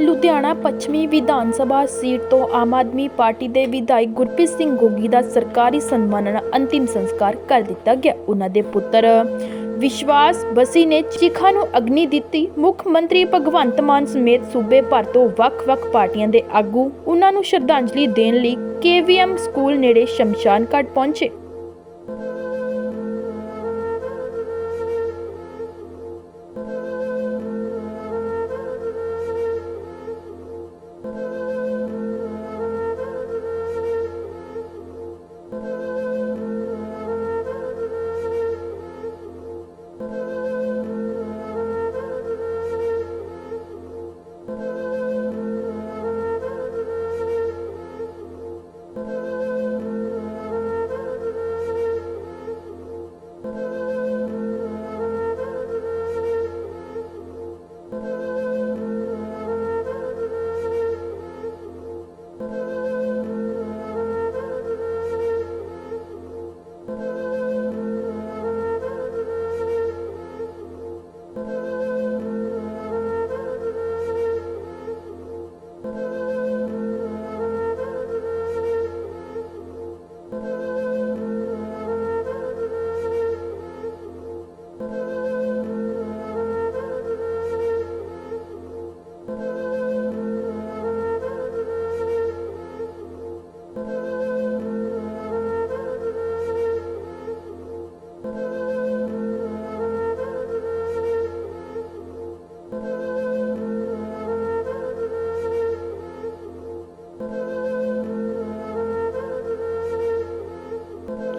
ਲੁਧਿਆਣਾ ਪੱਛਮੀ ਵਿਧਾਨ ਸਭਾ ਸੀਟ ਤੋਂ ਆਮ ਆਦਮੀ ਪਾਰਟੀ ਦੇ ਵਿਧਾਇਕ ਗੁਰਪ੍ਰੀਤ ਸਿੰਘ ਗੋਗੀ ਦਾ ਸਰਕਾਰੀ ਸਨਮਾਨ ਨਾਲ ਅੰਤਿਮ ਸੰਸਕਾਰ ਕਰ ਦਿੱਤਾ ਗਿਆ, ਉਹਨਾਂ ਦੇ ਪੁੱਤਰ। ਵਿਸ਼ਵਾਸ ਬਸੀ ਨੇ ਚਿਖਾ ਨੂੰ ਅਗਨੀ ਦਿੱਤੀ। ਮੁੱਖ ਮੰਤਰੀ ਭਗਵੰਤ ਮਾਨ ਸਮੇਤ ਸੂਬੇ ਭਰ ਤੋਂ ਵੱਖ-ਵੱਖ ਪਾਰਟੀਆਂ ਦੇ ਆਗੂ ਉਹਨਾਂ ਨੂੰ ਸ਼ਰਧਾਂਜਲੀ ਦੇਣ ਲਈ ਕੇਵੀਐਮ ਸਕੂਲ ਨੇੜੇ ਸ਼ਮਸ਼ਾਨ ਘਾਟ ਪਹੁੰਚੇ।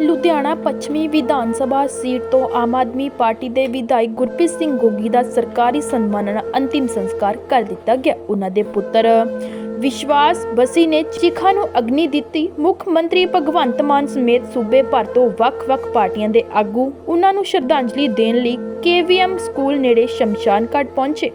ਲੁਧਿਆਣਾ ਪੱਛਮੀ ਵਿਧਾਨ ਸਭਾ ਸੀਟ ਤੋਂ ਆਮ ਆਦਮੀ ਪਾਰਟੀ ਦੇ ਵਿਧਾਇਕ ਗੁਰਪ੍ਰੀਤ ਸਿੰਘ ਗੋਗੀ ਦਾ ਸਰਕਾਰੀ ਸਨਮਾਨ ਨਾਲ ਅੰਤਿਮ ਸੰਸਕਾਰ ਕਰ ਦਿੱਤਾ ਗਿਆ, ਉਹਨਾਂ ਦੇ ਪੁੱਤਰ। ਵਿਸ਼ਵਾਸ ਬਸੀ ਨੇ ਚਿਖਾ ਨੂੰ ਅਗਨੀ ਦਿੱਤੀ। ਮੁੱਖ ਮੰਤਰੀ ਭਗਵੰਤ ਮਾਨ ਸਮੇਤ ਸੂਬੇ ਭਰ ਤੋਂ ਵੱਖ-ਵੱਖ ਪਾਰਟੀਆਂ ਦੇ ਆਗੂ ਉਹਨਾਂ ਨੂੰ ਸ਼ਰਧਾਂਜਲੀ ਦੇਣ ਲਈ ਕੇਵੀਐਮ ਸਕੂਲ ਨੇੜੇ ਸ਼ਮਸ਼ਾਨ ਘਾਟ ਪਹੁੰਚੇ।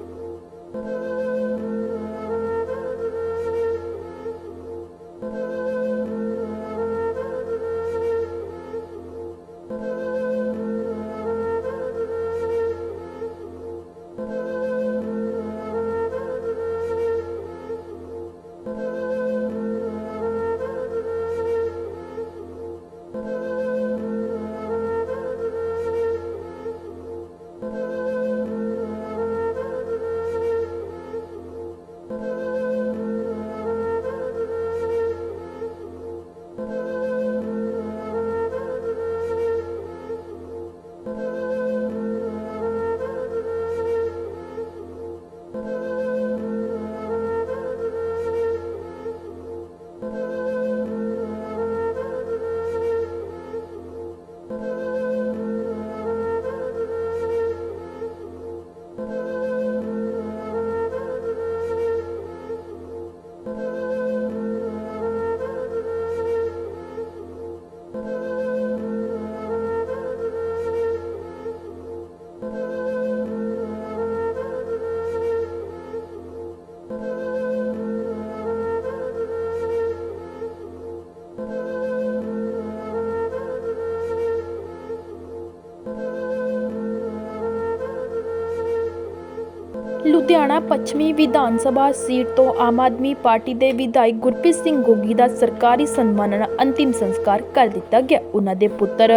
ਲੁਧਿਆਣਾ ਪੱਛਮੀ ਵਿਧਾਨ ਸਭਾ ਸੀਟ ਤੋਂ ਆਮ ਆਦਮੀ ਪਾਰਟੀ ਦੇ ਵਿਧਾਇਕ ਗੁਰਪ੍ਰੀਤ ਸਿੰਘ ਗੋਗੀ ਦਾ ਸਰਕਾਰੀ ਸਨਮਾਨ ਨਾਲ ਅੰਤਿਮ ਸੰਸਕਾਰ ਕਰ ਦਿੱਤਾ ਗਿਆ, ਉਹਨਾਂ ਦੇ ਪੁੱਤਰ।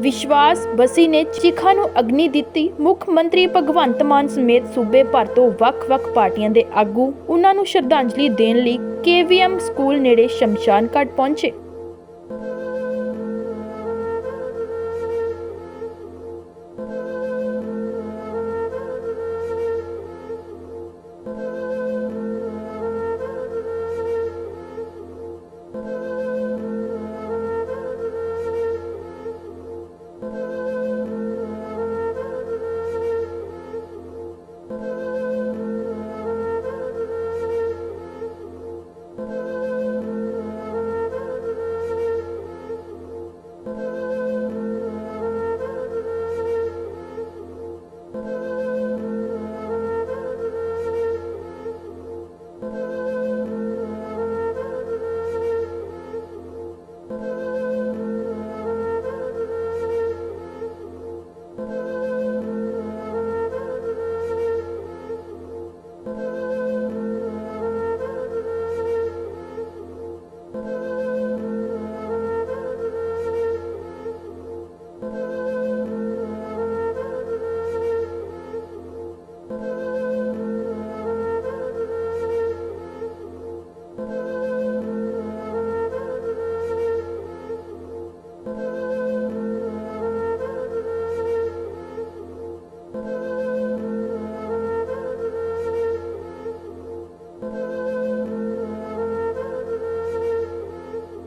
ਵਿਸ਼ਵਾਸ ਬਸੀ ਨੇ ਚਿਖਾ ਨੂੰ ਅਗਨੀ ਦਿੱਤੀ। ਮੁੱਖ ਮੰਤਰੀ ਭਗਵੰਤ ਮਾਨ ਸਮੇਤ ਸੂਬੇ ਭਰ ਤੋਂ ਵੱਖ-ਵੱਖ ਪਾਰਟੀਆਂ ਦੇ ਆਗੂ ਉਹਨਾਂ ਨੂੰ ਸ਼ਰਧਾਂਜਲੀ ਦੇਣ ਲਈ ਕੇਵੀਐਮ ਸਕੂਲ ਨੇੜੇ ਸ਼ਮਸ਼ਾਨ ਘਾਟ ਪਹੁੰਚੇ।